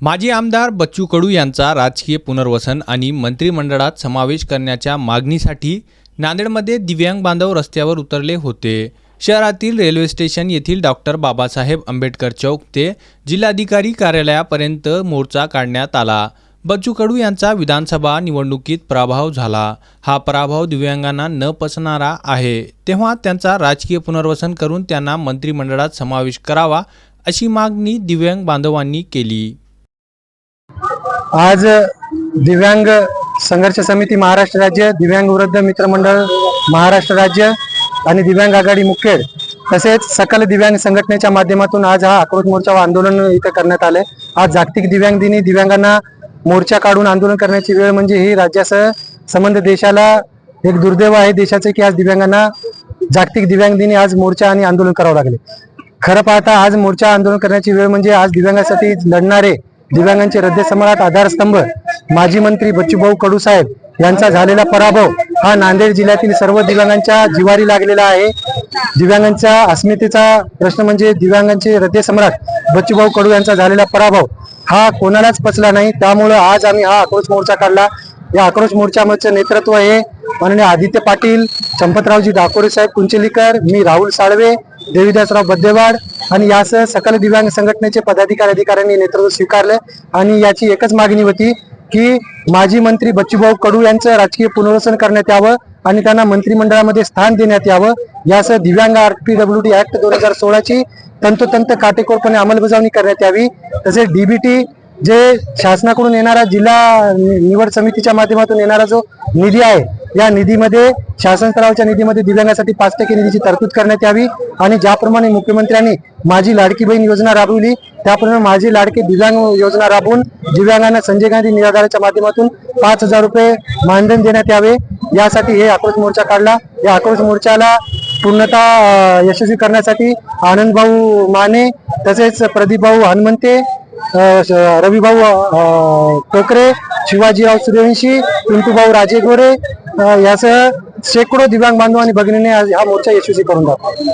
माजी आमदार बच्चू कडू यांचा राजकीय पुनर्वसन आणि मंत्रिमंडळात समावेश करण्याच्या मागणीसाठी नांदेडमध्ये दिव्यांग बांधव रस्त्यावर उतरले होते. शहरातील रेल्वे स्टेशन येथील डॉक्टर बाबासाहेब आंबेडकर चौक ते जिल्हाधिकारी कार्यालयापर्यंत मोर्चा काढण्यात आला. बच्चू कडू यांचा विधानसभा निवडणुकीत पराभव झाला. हा पराभव दिव्यांगांना न पसणारा आहे. तेव्हा त्यांचा राजकीय पुनर्वसन करून त्यांना मंत्रिमंडळात समावेश करावा अशी मागणी दिव्यांग बांधवांनी केली. आज दिव्यांग संघर्ष समिती महाराष्ट्र राज्य दिव्यांग वृद्ध मित्रमंडळ महाराष्ट्र राज्य आणि दिव्यांग आघाडी मुखेड तसेच सकल दिव्यांग संघटनेच्या माध्यमातून आज हा आक्रोश मोर्चा व आंदोलन इथं करण्यात आले आज जागतिक दिव्यांग दिनी दिव्यांगांना मोर्चा काढून आंदोलन करण्याची वेळ म्हणजे ही राज्यासह संबंध देशाला एक दुर्दैव आहे. देशाचे की आज दिव्यांगांना जागतिक दिव्यांग दिनी आज मोर्चा आणि आंदोलन करावं लागले. खरं पाहता आज मोर्चा आंदोलन करण्याची वेळ म्हणजे आज दिव्यांगासाठी लढणारे दिव्यांगांचे हृदय सम्राट आधारस्तंभ. माजी मंत्री बच्चूभाऊ कडू साहेब यांचा झालेला पराभव हा नांदेड जिल्ह्यातील सर्व दिव्यांगांच्या जिवारी लागलेला आहे. दिव्यांगांच्या अस्मितेचा प्रश्न म्हणजे दिव्यांगांचे हृदय सम्राट बच्चूभाऊ कडू यांचा झालेला पराभव हा कोणालाच पचला नाही. त्यामुळं आज आम्ही हा आक्रोश मोर्चा काढला. या आक्रोश मोर्चामध्ये नेतृत्व हे माननीय आदित्य पाटील चंपतरावजी डाकोरे साहेब कुंचलीकर मी राहुल साळवे देवीदासराव बद्देवाड आणि यासह सकल दिव्यांग संघटनेचे पदाधिकारी अधिकाऱ्यांनी नेतृत्व स्वीकारले आणि याची एकच मागणी होती की माजी मंत्री बच्चूभाऊ कडू यांचं राजकीय पुनर्वसन करण्यात यावं आणि त्यांना मंत्रिमंडळामध्ये स्थान देण्यात यावं. यासह दिव्यांग R P W D act दोन हजार सोळाची तंतोतंत काटेकोरपणे अंमलबजावणी करण्यात यावी. तसेच डीबीटी जे शासनाकडून येणारा जिल्हा निवड समितीच्या माध्यमातून येणारा जो निधी आहे या निधीमध्ये शासन स्तरावरच्या निधीमध्ये दिव्यांगासाठी पाच टक्के निधीची तरतूद करण्यात यावी आणि ज्याप्रमाणे मुख्यमंत्र्यांनी माझी लाडकी बहीण योजना राबवली त्याप्रमाणे माझी लाडकी दिव्यांग योजना राबवून दिव्यांगांना संजय गांधी निराधाराच्या माध्यमातून पाच हजार रुपये मानधन देण्यात यावे. यासाठी हे आक्रोश मोर्चा काढला. या आक्रोश मोर्चाला पूर्णतः यशस्वी करण्यासाठी आनंदभाऊ माने तसेच प्रदीपभाऊ हनुमंते रविभाऊ टोकरे शिवाजीराव सूर्यवंशी पिंटूभाऊ राजे गोरे याचं शेकडो दिव्यांग बांधव आणि भगिनीने आज हा मोर्चा यशस्वी करून दाखवला.